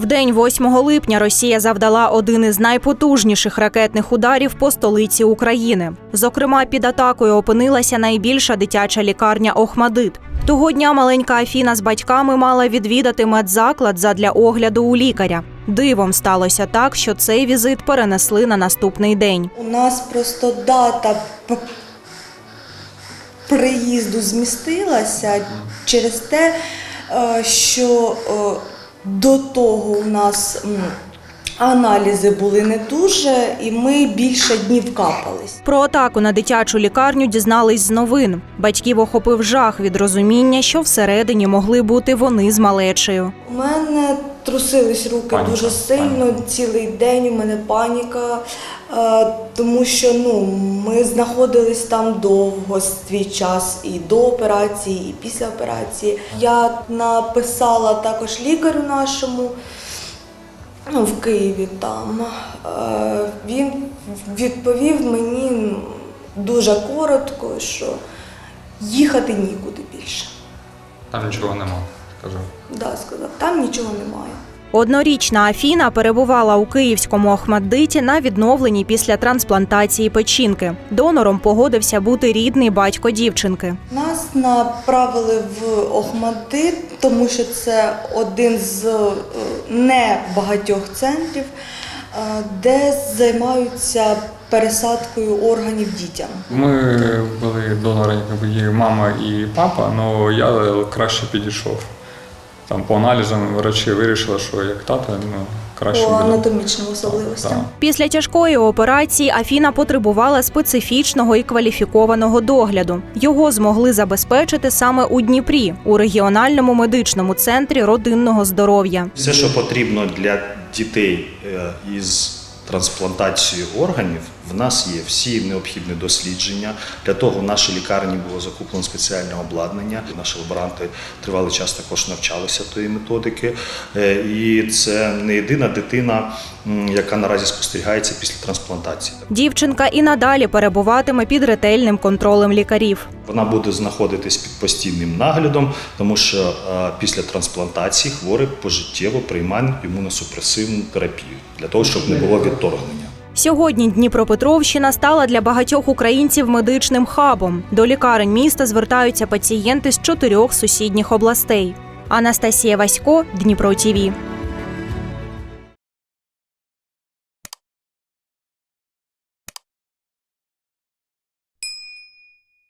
В день 8 липня Росія завдала один із найпотужніших ракетних ударів по столиці України. Зокрема, під атакою опинилася найбільша дитяча лікарня Охмадит. Того дня маленька Афіна з батьками мала відвідати медзаклад задля огляду у лікаря. Дивом сталося так, що цей візит перенесли на наступний день. У нас просто дата приїзду змістилася через те, е, що е, до того у нас аналізи були не дуже, і ми більше днів капались. Про атаку на дитячу лікарню дізнались з новин. Батьків охопив жах від розуміння, що всередині могли бути вони з малечею. У мене трусились руки Паніка, дуже сильно цілий день. У мене паніка, тому що ну ми знаходились там довго свій час і до операції, і після операції. Я написала також лікарю нашому. Ну, в Києві там. Е, Він відповів мені дуже коротко, що їхати нікуди більше. Там нічого нема, сказав. Да, сказав, там нічого немає. Однорічна Афіна перебувала у київському Охмаддиті на відновленні після трансплантації печінки. Донором погодився бути рідний батько дівчинки. Нас направили в Охмадит, тому що це один з е, небагатьох центрів, е, де займаються пересадкою органів дітям. Ми були донори, якби і мама, і папа, але я краще підійшов. Там по аналізам врачі вирішили, що як тато, ну краще По буде. анатомічним особливостям. Так. Після тяжкої операції Афіна потребувала специфічного і кваліфікованого догляду. Його змогли забезпечити саме у Дніпрі, у регіональному медичному центрі родинного здоров'я. Все, що потрібно для дітей е, із трансплантацією органів, в нас є всі необхідні дослідження. Для того в нашій лікарні було закуплено спеціальне обладнання. Наші лаборанти тривалий час також навчалися тої методики. Е, І це не єдина дитина, яка наразі спостерігається після трансплантації. Дівчинка і надалі перебуватиме під ретельним контролем лікарів. Вона буде знаходитись під постійним наглядом, тому що е, після трансплантації хворий пожиттєво приймає імуносупресивну терапію для того, щоб не було відторгнення. Сьогодні Дніпропетровщина стала для багатьох українців медичним хабом. До лікарень міста звертаються пацієнти з чотирьох сусідніх областей. Анастасія Васько, Дніпро ТІВІ.